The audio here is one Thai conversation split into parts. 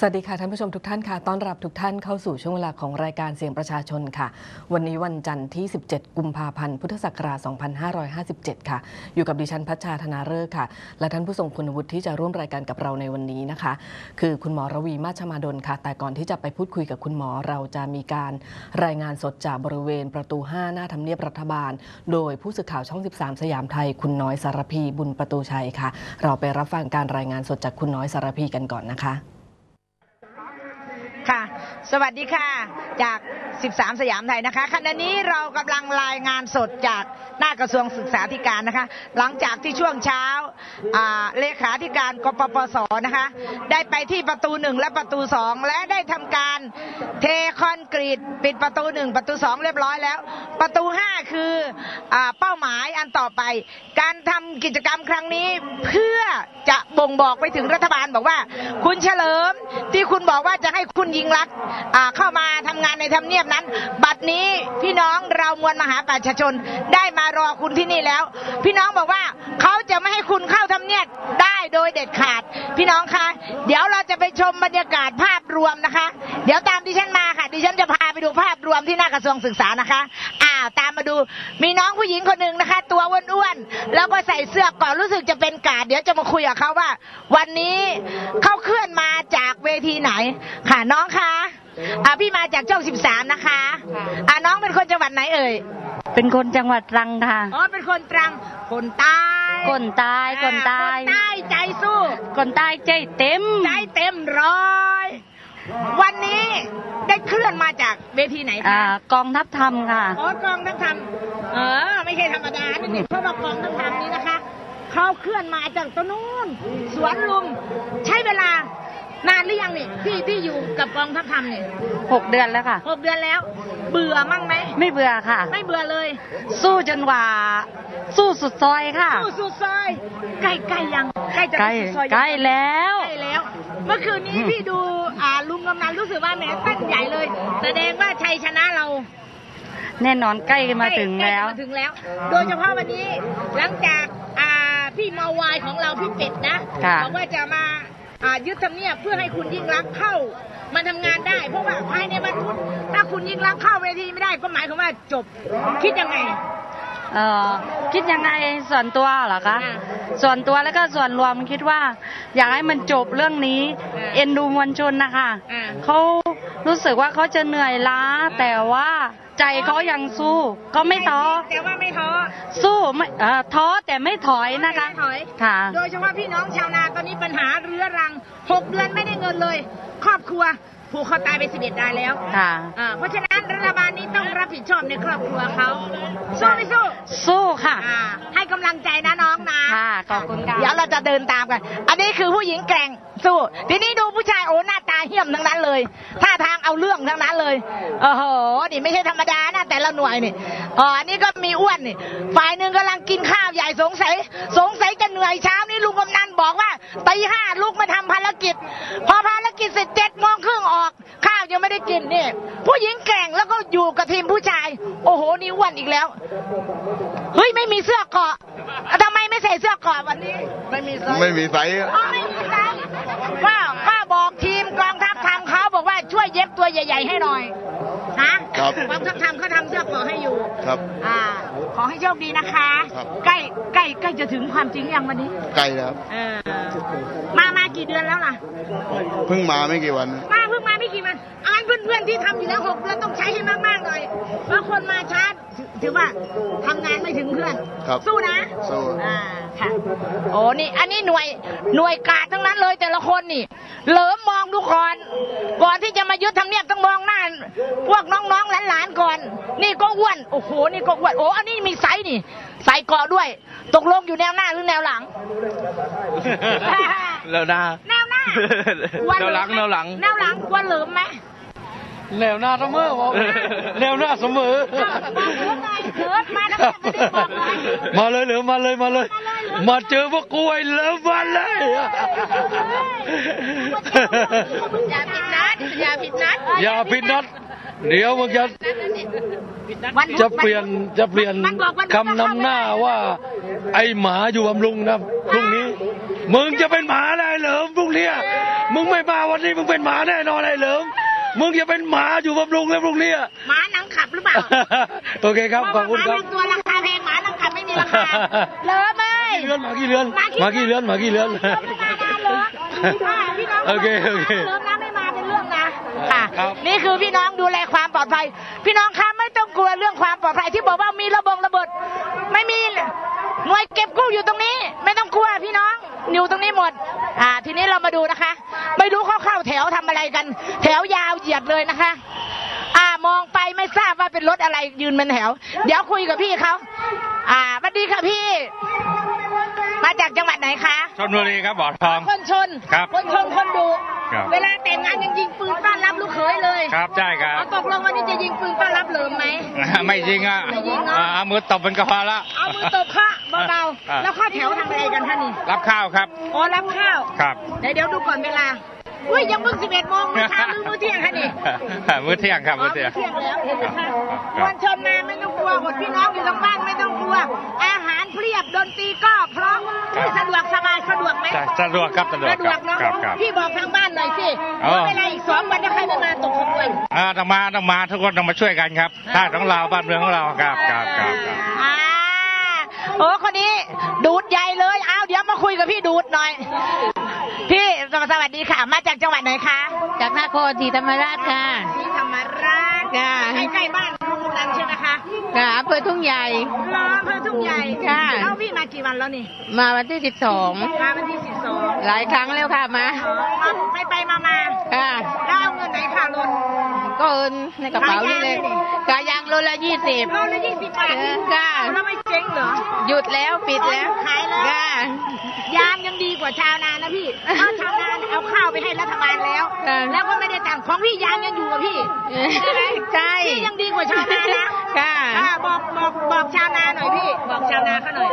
สวัสดีค่ะท่านผู้ชมทุกท่านค่ะ ต้อนรับทุกท่านเข้าสู่ช่วงเวลาของรายการเสียงประชาชนค่ะ วันนี้วันจันทร์ที่ 17 กุมภาพันธ์ พุทธศักราช 2557 ค่ะ อยู่กับดิฉันพัชชาธนาฤกษ์ค่ะ และท่านผู้ทรงคุณวุฒิที่จะร่วมรายการกับเราในวันนี้นะคะ คือคุณหมอระวีมาชมาดลค่ะ แต่ก่อนที่จะไปพูดคุยกับคุณหมอเราจะมีการรายงานสดจากบริเวณประตู 5 หน้าทำเนียบรัฐบาล โดยผู้สื่อข่าวช่อง 13 สยามไทย คุณน้อยสารพีบุญประตูชัยค่ะ เราไปรับฟังการรายงานสดจากคุณน้อยสารพีกันก่อนนะคะ สวัสดีค่ะ จาก 13 สยามไทยนะคะขณะนี้เรากำลังรายงานสดจากหน้ากระทรวงศึกษาธิการนะคะ หลังจากที่ช่วงเช้าอ่าเลขาธิการกปปสนะคะ ได้ไปที่ประตูหนึ่งและประตูสองและได้ทำการเทคอนกรีตปิดประตูหนึ่งประตูสองเรียบร้อยแล้ว ประตูห้าคืออาเป้าหมายอันต่อไป การทำกิจกรรมครั้งนี้เพื่อจะบ่งบอกไปถึงรัฐบาลบอกว่า คุณเฉลิมที่คุณบอกว่าจะให้คุณยิงรักษณ์อ่าเข้ามาทำงานในทำเนียบนั้น บัดนี้พี่น้องเรามวลมหาประชาชนได้มารอคุณที่นี่แล้ว พี่น้องบอกว่าเขาจะไม่ให้คุณเข้าทำเนียบได้โดยเด็ดขาด พี่น้องคะ เดี๋ยวเราจะไปชมบรรยากาศภาพรวมนะคะ เดี๋ยวตามดิฉันมาค่ะ ดิฉันจะพาไปดูภาพรวมที่หน้ากระทรวงศึกษานะคะอ้าวตามมาดูมีน้องผู้หญิงคนหนึ่งนะคะ ตัวอ้วนๆแล้วก็ใส่เสื้อก่อนรู้สึกจะเป็นกาดเดี๋ยวจะมาคุยกับเขาว่า วันนี้เขาเคลื่อนมาจากเวทีไหนค่ะน้องคะ อ่าพี่มาจากช่อง 13 นะคะอ่าน้องเป็นคนจังหวัดไหนเอ่ย เป็นคนจังหวัดตรังค่ะ อ๋อ เป็นคนตรัง คนใต้คนตายคนตายคนใต้ใจสู้ คนตายใจเต็ม ใจเต็มร้อย วันนี้ได้เคลื่อนมาจากเวทีไหนอ่าคะกองทัพธรรมค่ะ อ๋อกองทัพธรรมเออ ไม่ใช่ธรรมดานี่นี่เพราะว่ากองทัพธรรมนี้นะคะ เขาเคลื่อนมาจากตรงนู้น สวนลุม ใช้เวลา นานหรือยังนี่ที่ที่อยู่กับกองทัพธรรมเนี่ยหกเดือนแล้วค่ะ หกเดือนแล้ว เบื่อมั่งไหมไม่เบื่อค่ะ ไม่เบื่อเลย สู้จนกว่า สู้สุดซอยค่ะ สู้สุดซอยใกล้ใกล้ยังใกล้จะใกล้สุดซอยยัง ใกล้แล้วใกล้แล้ว เมื่อคืนนี้พี่ดูอ่าลุงกำนันรู้สึกว่าแหมตั้งใหญ่เลย แสดงว่าชัยชนะเราแน่นอนใกล้มาถึงแล้ว ใกมาถึงแล้ว โดยเฉพาะวันนี้หลังจากอ่าพี่เมาวายของเราพี่เป็ดนะค่ะ บอกว่าจะมาอ่า ยึดทำเนียบเพื่อให้คุณยิ่งรักษณ์เข้ามาทำงานได้ เพราะว่าภายในวันพุธถ้าคุณยิ่งรักษณ์เข้าเวทีไม่ได้ก็หมายความว่าจบคิดยังไงเอ่อคิดยังไงส่วนตัวเหรอคะอ่าส่วนตัวแล้วก็ส่วนรวมคิดว่า อยากให้มันจบเรื่องนี้อ่าเอ็นดูมวลชนนะคะอ่าเขา รู้สึกว่าเขาจะเหนื่อยล้า แต่ว่าใจเขายังสู้ก็ไม่ท้อแต่ว่าไม่ท้อสู้ไม่เอ่อท้อแต่ไม่ถอยนะคะไม่ถอยค่ะ โดยเฉพาะพี่น้องชาวนาตอนนี้ปัญหาเรื้อรังหกเดือนไม่ได้เงินเลย ครอบครัวผูกคอตายไปสิบเอ็ดรายแล้วค่ะอ่าเพราะฉะนั้นรัฐบาลนี้ต้องรับผิดชอบในครอบครัวเขาสู้ไม่สู้สู้ค่ะ อ่าให้กำลังใจนะน้องนะ ค่ะขอบคุณค่ะ เดี๋ยวเราจะเดินตามกัน อันนี้คือผู้หญิงแกร่งสู้ ทีนี้ดูผู้ชาย ยมทั้งนั้นเลยท่าทางเอาเรื่องทั้งนั้นเลยโอ้โหนี่ไม่ใช่ธรรมดานะแต่ละหน่วยนี่อ๋ออันนี้ก็มีอ้วนนี่ ฝ่ายหนึ่งกำลังกินข้าวใหญ่สงสัย สงสัยจะเหนื่อยเช้านี้ลุงกำนันบอกว่าตีห้าลุกมาทำภารกิจ พอภารกิจเสร็จเจ็ดโมงครึ่งออก ข้าวยังไม่ได้กินนี่ผู้หญิงแกร่งแล้วก็อยู่กับทีมผู้ชาย โอ้โหนี่อ้วนอีกแล้วเฮ้ยไม่มีเสื้อเกราะทำไมไม่ใส่เสื้อเกราะวันนี้ ไม่มีไม่มีไซส์อ๋อไม่มีไซส์ก็ก็ ใหญ่ๆให้หน่อยนะครับกองทัพทำเขาทำเสื้อเกราะให้อยู่ครับ อ่า ขอให้โชคดีนะคะ ครับ ใกล้ใกล้ใกล้จะถึงความจริงยังวันนี้ ไกลแล้วเออมามากี่เดือนแล้วล่ะ เพิ่งมาไม่กี่วัน มาเพิ่งมาไม่กี่วันอานเพื่อนๆที่ทำอยู่แล้วหกเดือนต้องใช้ให้มากๆหน่อยเพราะคนมาช้า ถือถือว่าทำงานไม่ถึงเพื่อน ครับ สู้นะสู้อ่าค่ะโอ้นี่ อันนี้หน่วยหน่วยกาดทั้งนั้นเลยแต่ละคนนี่ เหลิมมองดูก่อน ก่อนที่จะมายึดทำเนียบต้องมองหน้าพวกน้องๆหลานๆก่อน นี่ก็อ้วน โอ้โห นี่ก็อ้วน โอ้ อันนี้มีไซส์นี่ ใส่เกาะด้วย ตกลงอยู่แนวหน้าหรือแนวหลัง แล้วหน้า แนวหน้าแนวหลังแนวหลัง แนวหลังกลัวเหลิมไหม แนวหน้าเสมอบอกแนวหน้าเสมอบอกเหลิมหน่อยเหลิมมาแล้วไม่ได้บอกหน่อยมาเลยเหลือมาเลยมาเลย มาเจอพวกกล้วยแล้วมาเลยอย่าผิดนัดอย่าผิดนัดอย่าผิดนัด เดี๋ยวมึงจะวันจะเปลี่ยนจะเปลี่ยนมันบอกวันคำนำหน้าว่า ไอหมาอยู่บำรุงนะพรุ่งนี้ มึงจะเป็นหมาอะไรเหรอพรุ่งเนี้ยมึงไม่มาวันนี้มึงเป็นหมาแน่นอนไอ้เหลิม มึงจะเป็นหมาอยู่บำรุงแล้วพรุ่งนี้อะหมาหนังขับหรือเปล่าโอเคครับขอบคุณครับหมาเป็นตัวราคาแพงหมาหนังขับไม่มีราคาเหลิมเอ้ยเรือนหมากี่เรือนหมากี่เรือนหมากี่เรือน พี่น้องโอเคโอเค เลิมนะไม่มาเป็นเรื่องนะค่ะ ครับ นี่คือพี่น้องดูแลความปลอดภัย พี่น้องคะไม่ต้องกลัวเรื่องความปลอดภัยที่บอกว่ามีระบงระเบิด ไม่มีหน่วยเก็บกู้อยู่ตรงนี้ ไม่ต้องกลัวพี่น้องอยู่ตรงนี้หมด อ่า ทีนี้เรามาดูนะคะ ไม่รู้เขาเข้าแถวทำอะไรกัน แถวยาวเหยียดเลยนะคะ อ่ามองไปไม่ทราบว่าเป็นรถอะไรยืนเป็นแถว เดี๋ยวคุยกับพี่เขาอ่าสวัสดีค่ะพี่ มาจากจังหวัดไหนคะ ชนบุรีครับบ่อทอง คนชน ครับคนชนคนดุครับ เวลาแต่งงานยังยิงปืนต้อนรับลูกเขยเลยครับใช่ครับ เอาตกลงวันนี้จะยิงปืนต้อนรับเหลิมไหม ไม่จริงอะไม่จริงเนอะ อ่าเอามือตบเป็นกระเพาะละเอามือตบข้าเบาอ่าๆแล้วเข้าแถวทำอะไรกันท่านนี่ รับข้าวครับ อ๋อรับข้าว ครับ เดี๋ยวเดี๋ยวดูก่อนเวลา อุ้ยยังเพิ่ง11โมงมื้อเช้าหรือมื้อเที่ยงคะนี่มื้อเที่ยงครับอ๋อมื้อเที่ยงเที่ยงแล้วเห็นไหมคะครับมวลชนมาไม่ต้องกลัวหมดพี่น้องอยู่ทางบ้านไม่ต้องกลัว อาหารเพียบดนตรีก็พร้อมสะดวกสบายสะดวกไหมสะสะดวกครับสะดวกสะดวกเนาะครับครับพี่บอกทางบ้านหน่อยสิอ๋อว่าเวลาอีกสองวันจะใครไม่มาตกขบวนอ่าต้องมาต้องมาทุกคนต้องมาช่วยกันครับชาติของเราบ้านเมืองของเราครับครับครับครับอ่าโอ้คนนี้ดูดใหญ่เลยอ้าวเดี๋ยวมาคุยกับพี่ดูดหน่อย พี่สวัสดีค่ะ มาจากจังหวัดไหนคะจากนครศรีธรรมราชค่ะที่ธรรมราชค่ะใกล้ๆบ้านลุงกำนันใช่ไหมคะค่ะอำเภอทุ่งใหญ่ล้ออำเภอทุ่งใหญ่ค่ะเอ้าพี่มากี่วันแล้วนี่ มาวันที่สิบสองมาวันที่สิบสองหลายครั้งแล้วค่ะมาไปไปมามาค่ะแล้วเอาเงินไหนค่ารถ ก็เอินในกระเป๋านี่เลยกายางโลละยี่สิบโลละยี่สิบบาทเออค่ะแล้วไม่เจ๊งเหรอ หยุดแล้วปิดแล้วขายแล้วค่ะยางยังดีกว่าชาวนานะพี่เพราะชาวนาเอาข้าวไปให้รัฐบาลแล้วค่ะแล้วก็ไม่ได้ตังค์ของพี่ยางยังอยู่กับพี่เออใช่ไหมใช่พี่ยังดีกว่าชาวนานะค่ะอ่าบอกบอกบอกชาวนาหน่อยพี่บอกชาวนาเขาหน่อย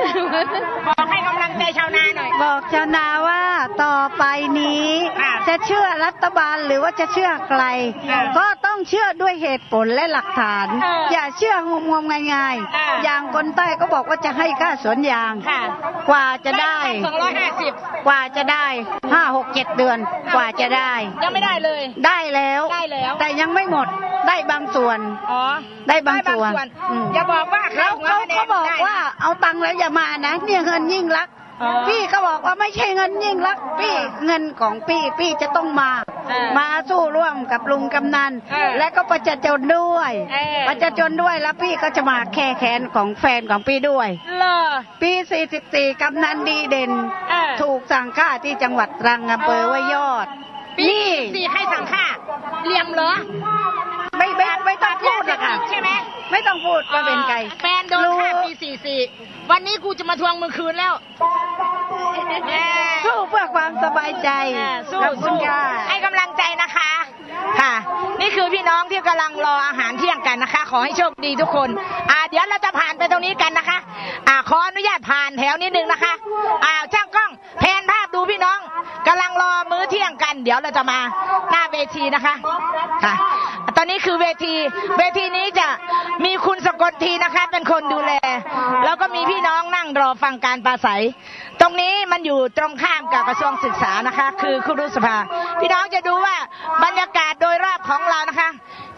บอกให้กำลังใจชาวนาหน่อย บอกชาวนาว่าต่อไปนี้ค่ะ จะเชื่อรัฐบาลหรือว่าจะเชื่อใครค่ะก็ต้องเชื่อด้วยเหตุผลและหลักฐานเออออย่าเชื่องมๆง่ายค่ะๆอย่างคนใต้ก็บอกว่าจะให้ค่าสวนยางค่ะกว่าจะได้สองร้อยห้าสิบกว่าจะได้ห้าหกเจ็ดเดือนกว่าจะได้ ยังไม่ได้เลย ได้แล้วได้แล้ว แต่ยังไม่หมดได้บางส่วนอ๋อได้บางส่วนอืมอย่าบอกว่าแล้วหัวเขาคะแนนเขาบอกได้ว่าเอาตังค์แล้วอย่ามานะเนี่ยเงินยิ่งรักษณ์อ๋อ พี่ก็บอกว่าไม่ใช่เงินยิ่งรักษณ์พี่เงินของพี่พี่จะต้องมาเออมาสู้ร่วมกับลุงกำนันเออและก็ประชาชนด้วยเออประชาชนด้วยแล้วพี่ก็จะมาแค่แค้นของแฟนของพี่ด้วยเลอปี44กำนันดีเด่นเออถูกสั่งฆ่าที่จังหวัดตรังอำเภอว่ายอดปีนี่สี่ใครสั่งฆ่าเหลี่ยมเหรอไม่ไม่ไม่ต้องพูดหรอกค่ะใช่ไหม ไม่ต้องพูดว่าเป็นใครแฟนโดนฆ่าปีสี่สี่วันนี้กูจะมาทวงมือคืนแล้วแหม่สู้เพื่อความสบายใจแหม่สู้ขอบคุณสู้ค่ะให้กำลังใจนะคะ ค่ะ นี่คือพี่น้องที่กำลังรออาหารเที่ยงกันนะคะ ขอให้โชคดีทุกคน อ่า เดี๋ยวเราจะผ่านไปตรงนี้กันนะคะ อ่าขออนุญาตผ่านแถวนิดนึงนะคะ อ่าช่างกล้องแพนภาพดูพี่น้องกำลังรอมื้ อเที่ยงกัน เดี๋ยวเราจะมาหน้าเวทีนะคะ ค่ะ ตอนนี้คือเวที เวทีนี้จะมีคุณสกลทีนะคะ เป็นคนดูแล แล้วก็มีพี่น้องนั่งรอฟังการปราศัย ตรงนี้มันอยู่ตรงข้ามกับกระทรวงศึกษานะคะ คือครุสภา พี่น้องจะดูว่าบรรยากาศโดยรอบของเรานะคะ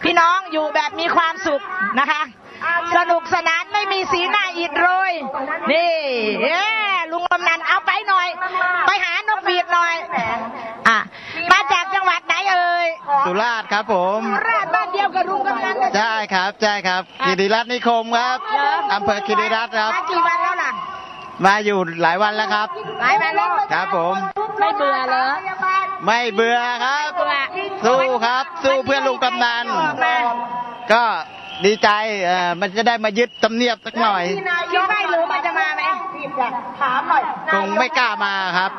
พี่น้องอยู่แบบมีความสุขนะคะ สนุกสนานไม่มีสีหน้าอิดโรย นี่เอ้ลุงกำนันเอาไปหน่อย ไปหานกหวีดหน่อย อะ มาจากจังหวัดไหนเอ่ย สุราษฎร์ครับ ผมโคราชบ้านเดียวกับลุงกำนันเลยใช่ครับใช่ครับคิริรัตน์นิคมครับเหรออำเภอคิริรัตน์ครับมากี่วันแล้วล่ะมาอยู่หลายวันแล้วครับ หลายวันแล้วครับผม ไม่เบื่อเหรอไม่เบื่อครับเบื่อสู้ครับ สู้เพื่อลุงกำนันออกมาก็ดีใจเอ่อมันจะได้มายึดตำเนียบสักหน่อยคิดว่าหรือมันจะมาไหมถามหน่อยคงไม่กล้ามาครับ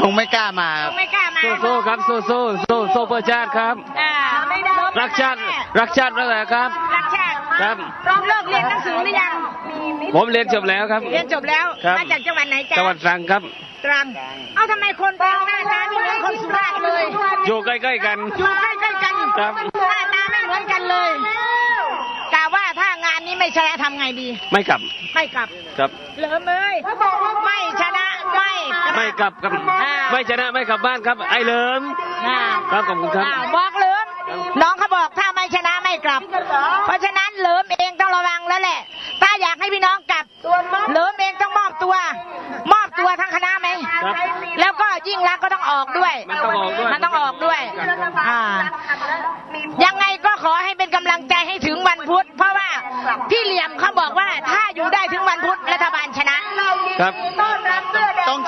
คงไม่กล้ามาครับ ไม่กล้ามาสู้ๆครับสู้ๆสู้สู้เพื่อชาติครับ อ่าไม่ได้รักชาติรักชาตินั่นแหละครับ รักชาติครับ พร้อมเลิกเรียนหนังสือหรือยังผมเรียนจบแล้วครับ เรียนจบแล้วครับ มาจากจังหวัดไหนจ๊ะจังหวัดตรังครับ ตรัง เอาทำไมคนตรังหน้าตาไม่เหมือนคนสุราษฎร์เลยอยู่ใกล้ๆกัน อยู่ใกล้ๆกันครับ หน้าตาไม่เหมือนกันเลยกะว่าถ้างานนี้ไม่ชนะทำไงดี ไม่กลับไม่กลับครับ เหลิมเอ้ยไม่ชนะ ไม่ไม่กลับครับอ่าไม่ชนะไม่กลับบ้านครับ ไอ้เหลิมอ่าครับขอบคุณครับอ่าบอกเหลิมน้องเขาบอกถ้าไม่ชนะไม่กลับ เพราะฉะนั้นเหลิมเองต้องระวังแล้วแหละ ถ้าอยากให้พี่น้องกลับเหลิมเองต้องมอบตัว มอบตัวทั้งคณะไหมครับแล้วก็ยิ่งรักษณ์ก็ต้องออกด้วย มันต้องออกด้วยมันต้องออกด้วยอ่ายังไงก็ขอให้เป็นกำลังใจให้ถึงวันพุธ เพราะว่าพี่เหลี่ยมเขาบอกว่าถ้าอยู่ได้ถึงวันพุธรัฐบาลชนะครับต้อง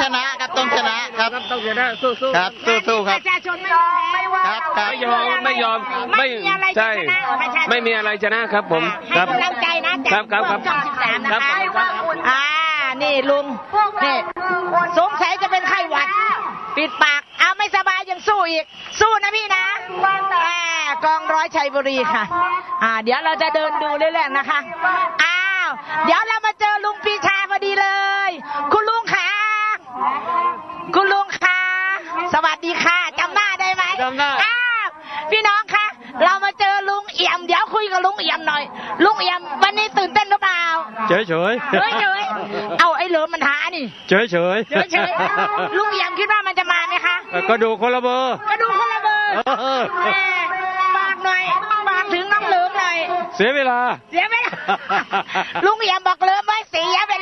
ชนะครับต้องชนะครับต้องชนะสู้สู้ครับสู้ๆคปรับระชาชนไม่ยอมแพ้ครับครับ ไม่ยอมไม่ยอมไม่มีอะไรจะใช่ชนะประชาชนไม่มีอะไรชนะครับผมให้ครับ กำลังใจนะครัจากบครับครับช่องสิบสามนะครัคะบครับอ่านี่ลุงนี่สงสัยจะเป็นไข้หวัด ปิดปากเอาไม่สบายยังสู้อีก สู้นะพี่นะแหมกองร้อยชัยบุรีค่ะ อ่า เดี๋ยวเราจะเดินดูเรื่อยๆนะคะอ้าวเดี๋ยวเรามาเจอลุงปีชาพอดีเลย คุณลุง ค่ะคุณลุงค่ะสวัสดีค่ะจำหน้าได้ไหมจำได้ อ้าวพี่น้องคะเรามาเจอลุงเอี่ยมเดี๋ยวคุยกับลุงเอี่ยมหน่อย ลุงเอี่ยมวันนี้ตื่นเต้นหรือเปล่า เฉยเฉยเฉยเฉยเอาไอ้เหลิมมันหานี่เฉยเฉยเฉยเฉยลุงเอี่ยมคิดว่ามันจะมาไหมคะก็ดูคนละเบอร์ ก็ดูคนละเบอร์เออ แม่ฝากหน่อยฝากถึงน้องเหลิมหน่อย เสียเวลา เสียเวลาลุงเอี่ยมบอกเหลิมไว้เสียเว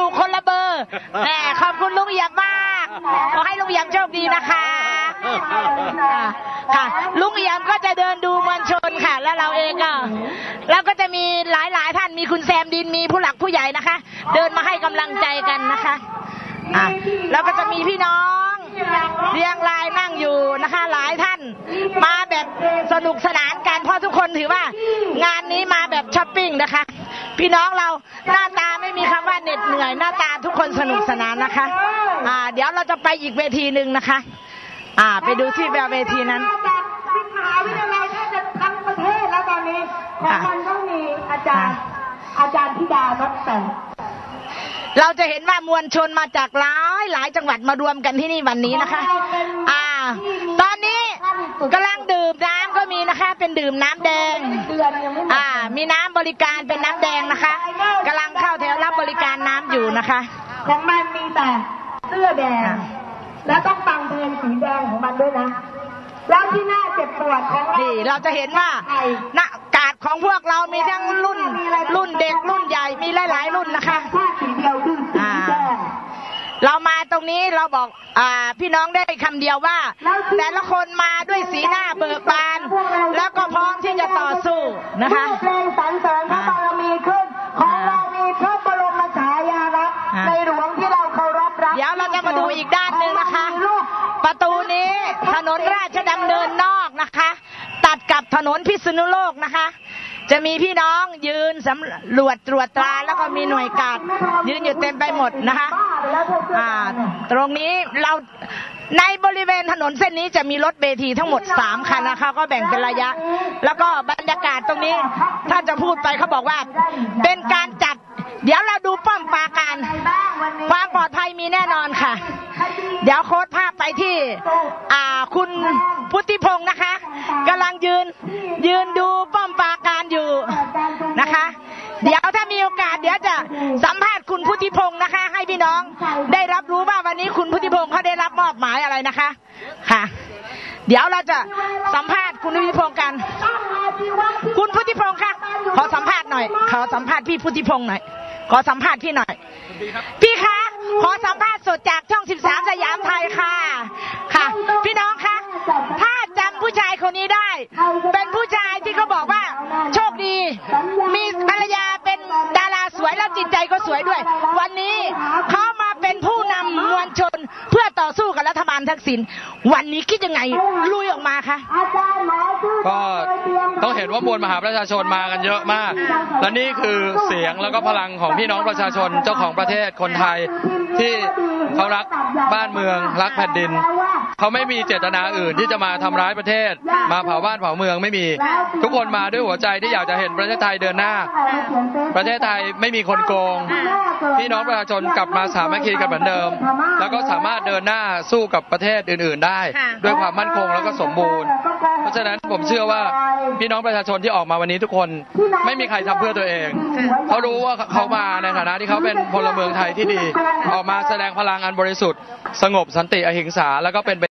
ลากระดูกคนละเบอร์แหมขอบคุณลุงเอี่ยมมาก ขอให้ลุงเอี่ยมโชคดีนะคะ ค่ะค่ะลุงเอี่ยมก็จะเดินดูมวลชนค่ะ แล้วเราเองก็แล้วก็จะมีหลายหลายๆท่านมีคุณแซมดินมีผู้หลักผู้ใหญ่นะคะ เดินมาให้กำลังใจกันนะคะอะแล้วก็จะมีพี่น้องเรียงรายนั่งอยู่นะคะ หลายท่านมาแบบสนุกสนานกันเพราะทุกคนถือว่างานนี้มาแบบช้อปปิ้งนะคะ พี่น้องเราหน้าตาไม่มีคำว่าเหน็ดเหนื่อย หน้าตาทุกคนสนุกสนานนะคะ อ่า เดี๋ยวเราจะไปอีกเวทีหนึ่งนะคะ อ่า ไปดูที่แบบเวทีนั้นมหาวิทยาลัยแทบจะทั้งประเทศแล้วตอนนี้ของมันต้องมีอาจารย์ อาจารย์ธิดานกแต่งเราจะเห็นว่ามวลชนมาจากหลายหลายจังหวัดมารวมกันที่นี่วันนี้นะคะ อ่า ตอนนี้กำลัง ดื่มน้ำก็มีนะคะ เป็นดื่มน้ำแดงเดือนยังไม่หมดอ่า มีน้ำบริการเป็นน้ำแดงนะคะกำลังเข้าแถวรับบริการน้ำอยู่นะคะ ของมันมีแต่เสื้อแดง และต้องตังเพลงสีแดงของมันด้วยนะแล้วที่น่าเจ็บปวดของเรานี่เราจะเห็นว่าหน้ากาดของพวกเรามีทั้งรุ่น รุ่นเด็กรุ่นใหญ่มีหลาย ๆ รุ่นนะคะผ้าสีเดียวคือสีแดง เรามาตรงนี้เราบอกอ่าพี่น้องได้คำเดียวว่า แต่ละคนมาด้วยสีหน้าเบิกบาน แล้วก็พร้อมที่จะต่อสู้นะคะ เพลงสรรเสริญพระบารมีขึ้น ของเรามีพระบรมฉายาลักษณ์อ่า ในหลวงที่เราเคารพรักเดี๋ยวเราจะมาดูอีกด้านหนึ่งนะคะประตูนี้ถนนราชดำเนินนอกนะคะ ตัดกับถนนพิษณุโลกนะคะ จะมีพี่น้องยืนสำรวจตรวจตราแล้วก็มีหน่วยกาดยืนอยู่เต็มไปหมดนะคะตรงนี้เราในบริเวณถนนเส้นนี้จะมีรถเบทีทั้งหมด 3 คันนะคะ ก็แบ่งเป็นระยะ แล้วก็บรรยากาศตรงนี้ถ้าจะพูดไปเขาบอกว่า เป็นการจัด เดี๋ยวเราดูป้อมปราการ ความปลอดภัยมีแน่นอนค่ะ เดี๋ยวโค้ดภาพไปที่อ่าคุณพุทธิพงศ์นะคะกำลังยืนยืนดูป้อมปราการ เดี๋ยวจะสัมภาษณ์คุณพุทธิพงศ์นะคะ ให้พี่น้องได้รับรู้ว่าวันนี้คุณพุทธิพงศ์เขาได้รับมอบหมายอะไรนะคะ ค่ะ เดี๋ยวเราจะสัมภาษณ์คุณพุทธิพงศ์กัน คุณพุทธิพงศ์คะขอสัมภาษณ์หน่อย ขอสัมภาษณ์พี่พุทธิพงศ์หน่อยขอสัมภาษณ์พี่หน่อย พี่คะ ขอสัมภาษณ์สดจากช่อง 13 สยามไทยค่ะ ค่ะ พี่น้องคะ ถ้าจำผู้ชายคนนี้ได้ เป็นผู้ชายที่เขาบอกว่า โชคดี มีภรรยาเป็นดาราสวยแล้ วยด้วย วันนี้เขามาเป็นผู้นำมวลชน เพื่อต่อสู้กับรัฐบาลทักษิณวันนี้คิดยังไงลุยออกมาคะก็ต้องเห็นว่ามวลมหาประชาชนมากันเยอะมาก และนี่คือเสียงแล้วก็พลังของพี่น้องประชาชนเจ้าของประเทศคนไทยที่เขารักบ้านเมืองรักแผ่นดิน เขาไม่มีเจตนาอื่นที่จะมาทำร้ายประเทศ มาเผาบ้านเผาเมืองไม่มี ทุกคนมาด้วยหัวใจที่อยากจะเห็นประเทศไทยเดินหน้า ประเทศไทยไม่มีคนโกงพี่น้องประชาชนกลับมาสามัคคีกันเหมือนเดิม แล้วก็สามารถเดินหน้าสู้กับประเทศอื่น ๆ ได้ค่ะด้วยความมั่นคงแล้วก็สมบูรณ์ เพราะฉะนั้นผมเชื่อว่าพี่น้องประชาชนที่ออกมาวันนี้ทุกคนไม่มีใครทำเพื่อตัวเองเขารู้ว่าเขามาในฐานะที่เขาเป็นพลเมืองไทยที่ดี ออกมาแสดงพลังอันบริสุทธิ์ สงบสันติอหิงสาแล้วก็เป็น